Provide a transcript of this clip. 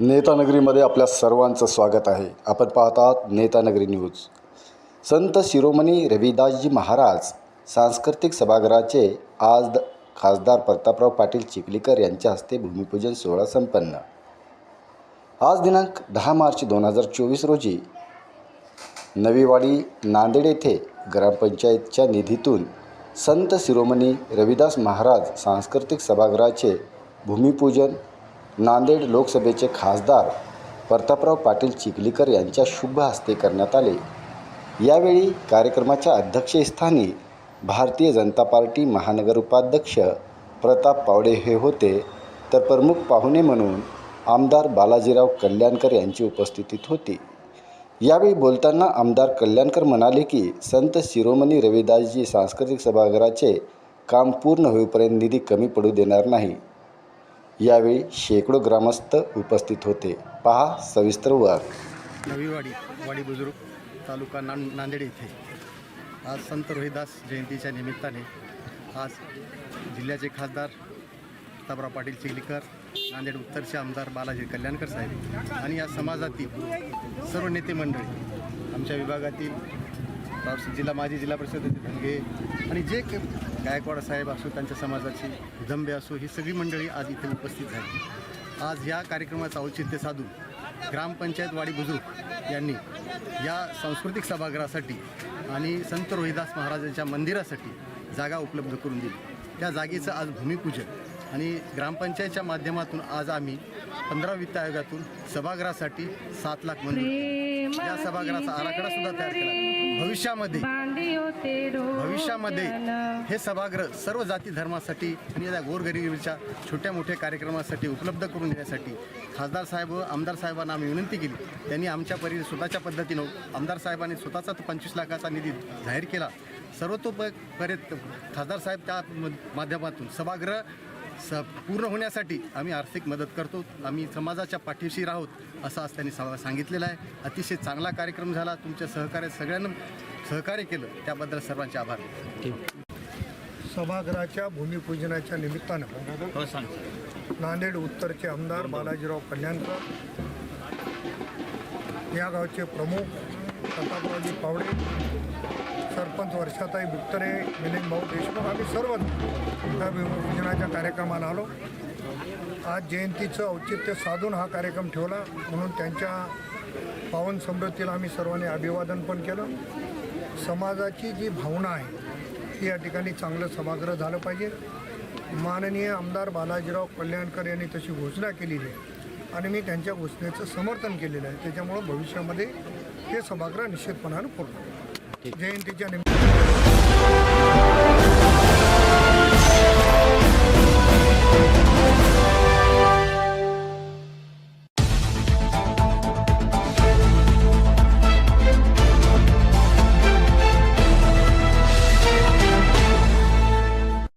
नेतानगरीमध्ये आपल्या सर्वांचं स्वागत आहे. आपण पाहतात नेतानगरी न्यूज. संत शिरोमणी रविदासजी महाराज सांस्कृतिक सभागृहाचे आज खासदार प्रतापराव पाटील चिखलीकर यांच्या हस्ते भूमिपूजन सोहळा संपन्न. आज दिनांक दहा मार्च दोन हजार चोवीस रोजी नवीवाडी नांदेड येथे ग्रामपंचायतच्या निधीतून संत शिरोमणी रविदास महाराज सांस्कृतिक सभागृहाचे भूमिपूजन नांदेड लोकसभेचे खासदार प्रतापराव पाटील चिखलीकर यांच्या शुभ हस्ते करण्यात आले. यावेळी कार्यक्रमाच्या अध्यक्षस्थानी भारतीय जनता पार्टी महानगर उपाध्यक्ष प्रताप पावडे हे होते. तर प्रमुख पाहुणे म्हणून आमदार बालाजीराव कल्याणकर यांची उपस्थितीत होती. यावेळी बोलताना आमदार कल्याणकर म्हणाले की संत शिरोमणी रविदासजी सांस्कृतिक सभागृहाचे काम पूर्ण होईपर्यंत निधी कमी पडू देणार नाही. यावेळी शेकडो ग्रामस्थ उपस्थित होते. पहा सविस्तर वर. नवीवाडी वाडी बुजुर्ग तालुका नां नांदेड येथे आज संत रोहिदास जयंतीच्या निमित्ताने आज जिल्ह्याचे खासदार प्रतापराव पाटील चिखलीकर नांदेड उत्तरचे आमदार बालाजी कल्याणकर साहेब आणि या समाजातील सर्व नेते मंडळी आमच्या विभागातील जिल्हा माजी जिल्हा परिषद धनगे आणि जे के गायकवाड साहेब असो त्यांच्या समाजाची जंबे असो ही सगळी मंडळी आज इथे उपस्थित झाली. आज या कार्यक्रमाचं औचित्य साधून ग्रामपंचायत वाडी बुजुर्ग यांनी या सांस्कृतिक सभागृहासाठी आणि संत रोहिदास महाराजांच्या मंदिरासाठी जागा उपलब्ध करून दिली. त्या जागेचं आज भूमिपूजन आणि ग्रामपंचायतच्या माध्यमातून आज आम्ही पंधरा वित्त आयोगातून सभागृहासाठी सात लाख मंजूर या सभागृहाचा आराखडा सुद्धा तयार केला. भविष्यामध्ये भविष्यामध्ये हे सभागृह सर्व जाती धर्मासाठी आणि या गोरगरिबीच्या छोट्या मोठ्या कार्यक्रमासाठी उपलब्ध करून देण्यासाठी खासदार साहेब व आमदार साहेबांना आम्ही विनंती केली. त्यांनी आमच्या परी स्वतःच्या पद्धतीनं आमदार साहेबांनी स्वतःचा पंचवीस लाखाचा निधी जाहीर केला. सर्वतोपरीत खासदार साहेब त्या माध्यमातून सभागृह स पूर्ण होण्यासाठी आम्ही आर्थिक मदत करतो. आम्ही समाजाच्या पाठीशी राहोत असं आज त्यांनी सा सांगितलेलं आहे. अतिशय चांगला कार्यक्रम झाला. तुमच्या सहकार्य सगळ्यांना सहकार्य केलं. त्याबद्दल सर्वांचे आभार. सभागृहाच्या भूमिपूजनाच्या निमित्तानं नांदेड उत्तरचे आमदार बालाजीराव कल्याणकर या गावचे प्रमुख प्रतापरावजी पावडे सरपंच वर्षाताई गुप्तरे मिलिंद भाऊ देशमुख आम्ही सर्वच या भूमिपूजनाच्या कार्यक्रमाला आलो. आज जयंतीचं औचित्य साधून हा कार्यक्रम ठेवला. म्हणून त्यांच्या पावन समृद्धीला आम्ही सर्वांनी अभिवादन पण केलं. समाजाची जी भावना आहे ती या ठिकाणी चांगलं सभागृह झालं पाहिजे. माननीय आमदार बालाजीराव कल्याणकर यांनी तशी घोषणा केलेली आहे. आणि मी त्यांच्या घोषणेचं समर्थन केलेलं आहे. त्याच्यामुळं भविष्यामध्ये हे सभागृह निश्चितपणानं पूर्ण జయంతి